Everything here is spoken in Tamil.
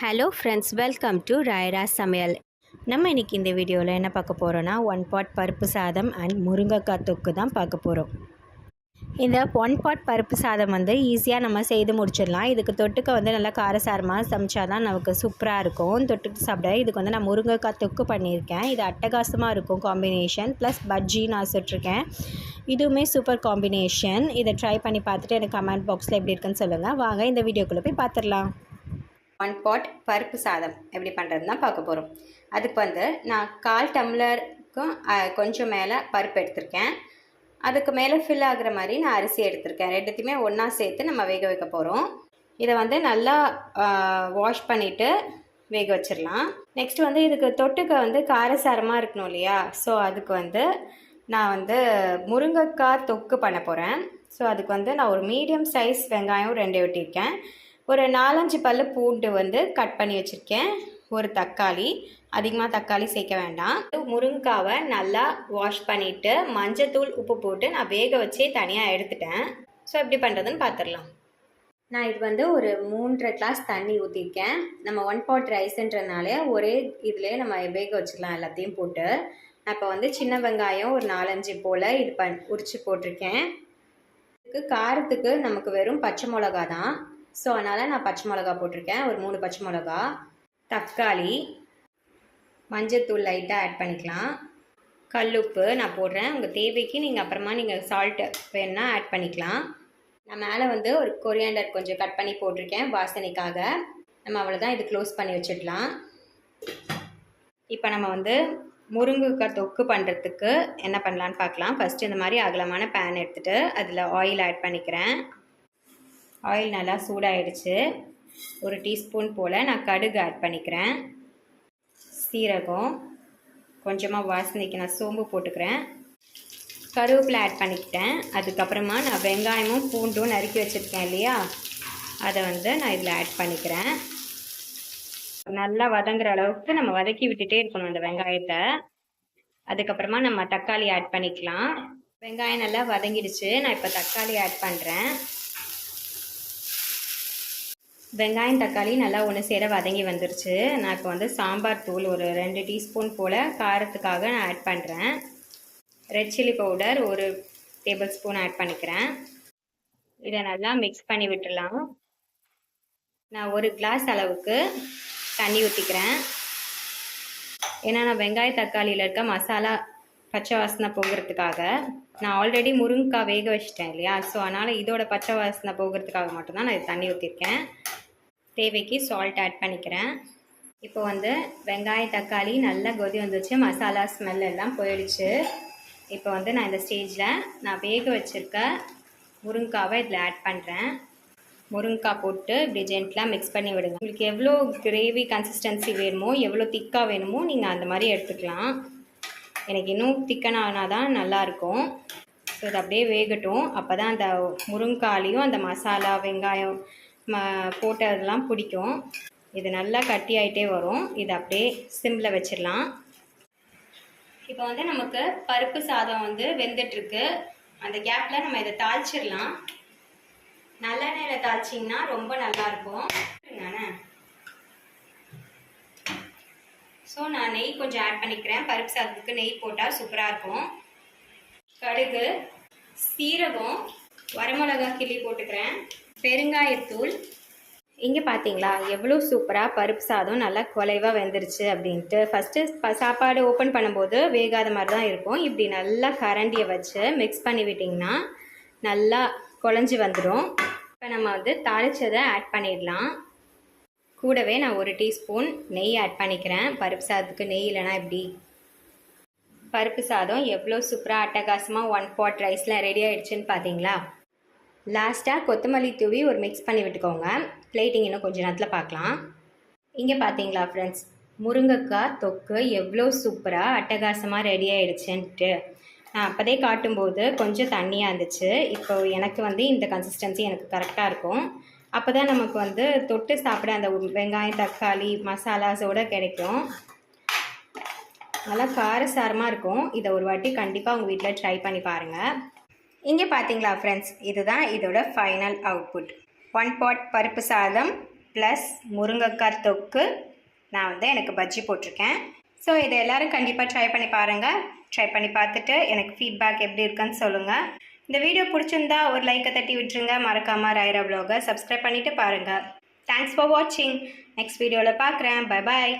Hello friends welcome to Rayara சமையல் நம்ம இன்றைக்கி இந்த வீடியோவில் என்ன பார்க்க போகிறோன்னா ஒன் பாட் பருப்பு சாதம் அண்ட் முருங்கைக்காய் தொக்கு தான் பார்க்க போகிறோம் இந்த ஒன் பாட் பருப்பு சாதம் வந்து ஈஸியாக நம்ம செய்து முடிச்சிடலாம். இதுக்கு தொட்டுக்க வந்து நல்லா காரசாரமாக சமைச்சா தான் நமக்கு சூப்பராக இருக்கும். தொட்டுக்கு சாப்பிட இதுக்கு வந்து நான் முருங்கைக்காய் தொக்கு பண்ணியிருக்கேன். இது அட்டகாசமாக இருக்கும் காம்பினேஷன் ப்ளஸ் பஜ்ஜி நான் சுட்டிருக்கேன் இதுவுமே சூப்பர் காம்பினேஷன் இதை ட்ரை பண்ணி பார்த்துட்டு எனக்கு கமெண்ட் பாக்ஸில் எப்படி இருக்குன்னு சொல்லுங்கள் வாங்க இந்த வீடியோக்குள்ளே போய் பார்த்துடலாம். ஒன் பாட் பருப்பு சாதம். எப்படி பண்ணுறதுன்னு தான் பார்க்க போகிறோம் அதுக்கு வந்து நான் கால் டம்ளருக்கும் கொஞ்சம் மேலே பருப்பு எடுத்திருக்கேன். அதுக்கு மேலே ஃபில் ஆகுற மாதிரி நான் அரிசி எடுத்திருக்கேன். ரெண்டுத்தையுமே ஒன்றா சேர்த்து நம்ம வேக வைக்க போகிறோம் இதை வந்து நல்லா வாஷ் பண்ணிவிட்டு வேக வச்சிடலாம் நெக்ஸ்ட் வந்து இதுக்கு தொட்டுக்க வந்து காரசாரமாக இருக்கணும் இல்லையா? ஸோ அதுக்கு வந்து நான் வந்து முருங்கைக்காய் தொக்கு பண்ண போகிறேன் ஸோ அதுக்கு வந்து நான் ஒரு மீடியம் சைஸ் வெங்காயம் ரெண்டு வெட்டியிருக்கேன். ஒரு நாலஞ்சு பல்லு பூண்டு வந்து கட் பண்ணி வச்சுருக்கேன். ஒரு தக்காளி. அதிகமாக தக்காளி சேர்க்க வேண்டாம். முருங்காவை நல்லா வாஷ் பண்ணிவிட்டு மஞ்சத்தூள் உப்பு போட்டு நான் வேக வச்சே தனியாக எடுத்துட்டேன். ஸோ எப்படி பண்ணுறதுன்னு பார்த்துடலாம் நான் இது வந்து ஒரு மூன்றரை கிளாஸ் தண்ணி ஊற்றிருக்கேன் நம்ம ஒன் பாட் ரைஸ்ன்றனாலே ஒரே இதுலேயே நம்ம வேக வச்சுக்கலாம் எல்லாத்தையும் போட்டு. நான் இப்போ வந்து சின்ன வெங்காயம் ஒரு நாலஞ்சு போல் இது பண் உரித்து போட்டிருக்கேன். இதுக்கு காரத்துக்கு நமக்கு வெறும் பச்சை மிளகா தான். ஸோ அதனால் நான் பச்சை மிளகா போட்டிருக்கேன். ஒரு மூணு பச்சை மிளகா தக்காளி மஞ்சத்தூள் லைட்டாக ஆட் பண்ணிக்கலாம். கல்லுப்பு நான் போடுறேன். உங்கள் தேவைக்கு நீங்கள் அப்புறமா நீங்கள் சால்ட்டு வேணுன்னா ஆட் பண்ணிக்கலாம். நான் மேலே வந்து ஒரு கொரியாண்டர் கொஞ்சம் கட் பண்ணி போட்டிருக்கேன் வாசனைக்காக. நம்ம அவ்வளோதான் இது க்ளோஸ் பண்ணி வச்சிடலாம். இப்போ நம்ம வந்து முருங்கைக்காய் தொக்கு பண்ணுறதுக்கு என்ன பண்ணலான்னு பார்க்கலாம். ஃபஸ்ட்டு இந்த மாதிரி அகலமான பேன் எடுத்துகிட்டு அதில் ஆயில் ஆட் பண்ணிக்கிறேன். ஆயில் நல்லா சூடாயிடுச்சு. ஒரு டீஸ்பூன் போல் நான் கடுகு ஆட் பண்ணிக்கிறேன். சீரகம் கொஞ்சமாக வாசனைக்கு நான் சோம்பு போட்டுக்கிறேன். கருவேப்பிலை ஆட் பண்ணிக்கிட்டேன். அதுக்கப்புறமா நான் வெங்காயமும் பூண்டும் நறுக்கி வச்சுருக்கேன் இல்லையா? அதை வந்து நான் இதில் ஆட் பண்ணிக்கிறேன். நல்லா வதங்குற அளவுக்கு நம்ம வதக்கி விட்டுட்டே இருக்கணும் அந்த வெங்காயத்தை. அதுக்கப்புறமா நம்ம தக்காளி ஆட் பண்ணிக்கலாம். வெங்காயம் நல்லா வதங்கிடுச்சு. நான் இப்போ தக்காளி ஆட் பண்ணுறேன் வெங்காயம் தக்காளி நல்லா ஒன்று சேர வதங்கி வந்துருச்சு. நான் இப்போ வந்து சாம்பார் தூள் ஒரு ரெண்டு டீஸ்பூன் போல் காரத்துக்காக நான் ஆட் பண்ணுறேன் ரெட் சில்லி பவுடர் ஒரு டேபிள் ஸ்பூன் ஆட் பண்ணிக்கிறேன். இதை நல்லா மிக்ஸ் பண்ணி விட்டுடலாம். நான் ஒரு கிளாஸ் அளவுக்கு தண்ணி ஊற்றிக்கிறேன் ஏன்னா நான் வெங்காய தக்காளியில் இருக்க மசாலா பச்சை வாசனை போகிறதுக்காக நான் ஆல்ரெடி முருங்கைக்காய் வேக வச்சிட்டேன் இல்லையா? ஸோ அதனால் இதோட பச்சை வாசனை போகிறதுக்காக மட்டும்தான் நான் இது தண்ணி ஊற்றிருக்கேன் தேவைக்கு சால்ட் ஆட் பண்ணிக்கிறேன். இப்போ வந்து வெங்காய தக்காளி நல்லா கொதி வந்துச்சு மசாலா ஸ்மெல் எல்லாம் போயிடுச்சு. இப்போ வந்து நான் இந்த ஸ்டேஜில் நான் வேக வச்சுருக்க முருங்காவை இதில் ஆட் பண்ணுறேன் முருங்காய் போட்டு இப்படி ஜென்ட்லாம் மிக்ஸ் பண்ணி விடுங்க. உங்களுக்கு எவ்வளோ கிரேவி கன்சிஸ்டன்சி வேணுமோ எவ்வளோ திக்காக வேணுமோ நீங்கள் அந்த மாதிரி எடுத்துக்கலாம். எனக்கு இன்னும் திக்கனானா தான் நல்லாயிருக்கும் ஸோ இது அப்படியே வேகட்டும். அப்போ தான் அந்த முருங்காலையும் அந்த மசாலா வெங்காயம் போட்டதெல்லாம் பிடிக்கும். இது நல்லா கட்டி ஆகிட்டே வரும். இது அப்படியே சிம்மில் வச்சிடலாம். இப்போ வந்து நமக்கு பருப்பு சாதம் வந்து வெந்துட்டுருக்கு. அந்த கேப்பில் நம்ம இதை தாளிச்சிடலாம். நல்லெண்ணெயில் தாளிச்சிங்கன்னா ரொம்ப நல்லாயிருக்கும் ஸோ நான் நெய் கொஞ்சம் ஆட் பண்ணிக்கிறேன். பருப்பு சாதத்துக்கு நெய் போட்டால் சூப்பராக இருக்கும். கடுகு சீரகம் வரமிளகா கிள்ளி போட்டுக்கிறேன். பெருங்காயத்தூள். இங்கே பார்த்தீங்களா எவ்வளோ சூப்பராக பருப்பு சாதம் நல்லா குலைவாக வெந்துருச்சு அப்படின்ட்டு. ஃபஸ்ட்டு சாப்பாடு ஓப்பன் பண்ணும்போது வேகாத மாதிரி தான் இருக்கும். இப்படி நல்லா கரண்டியை வச்சு மிக்ஸ் பண்ணி விட்டிங்கன்னா நல்லா குழஞ்சி வந்துடும் இப்போ நம்ம வந்து தாளிச்சதை ஆட் பண்ணிடலாம். கூடவே நான் ஒரு டீஸ்பூன் நெய் ஆட் பண்ணிக்கிறேன். பருப்பு சாதத்துக்கு நெய் இல்லைனா எப்படி? பருப்பு சாதம் எவ்வளோ சூப்பராக அட்டகாசமாக ஒன் பாட் ரைஸ்லாம் ரெடி ஆகிடுச்சின்னு பார்த்தீங்களா லாஸ்ட்டாக கொத்தமல்லி தூவி ஒரு மிக்ஸ் பண்ணி விட்டுக்கோங்க. பிளேட்டிங் இன்னும் கொஞ்சம் நேரத்தில் பார்க்கலாம் இங்கே பார்த்தீங்களா ஃப்ரெண்ட்ஸ் முருங்கைக்காய் தொக்கு எவ்வளோ சூப்பராக அட்டகாசமாக ரெடி ஆகிடுச்சுன்ட்டு நான் அப்போதே காட்டும்போது கொஞ்சம் தண்ணியாக இருந்துச்சு. இப்போ எனக்கு வந்து இந்த கன்சிஸ்டன்சி எனக்கு கரெக்டாக இருக்கும். அப்போ தான் நமக்கு வந்து தொட்டு சாப்பிட அந்த வெங்காயம் தக்காளி மசாலாஸோடு கிடைக்கும். நல்லா காரசாரமாக இருக்கும். இதை ஒரு வாட்டி கண்டிப்பாக உங்கள் வீட்டில் ட்ரை பண்ணி பாருங்கள் இங்கே பார்த்தீங்களா ஃப்ரெண்ட்ஸ் இதுதான் இதோட ஃபைனல் அவுட்புட் ஒன் பாட் பருப்பு சாதம் ப்ளஸ் முருங்கைக்காய் தொக்கு. நான் வந்து எனக்கு பஜ்ஜி போட்டிருக்கேன். ஸோ இதை எல்லோரும் கண்டிப்பாக ட்ரை பண்ணி பாருங்கள் ட்ரை பண்ணி பார்த்துட்டு எனக்கு ஃபீட்பேக் எப்படி இருக்குன்னு சொல்லுங்கள் இந்த வீடியோ பிடிச்சிருந்தா ஒரு லைக்கை தட்டி விட்டுருங்க. மறக்காமல் ராயரா ப்ளாகை சப்ஸ்கிரைப் பண்ணிவிட்டு பாருங்கள் தேங்க்ஸ் ஃபார் வாட்சிங் நெக்ஸ்ட் வீடியோவில் பார்க்குறேன். Bye bye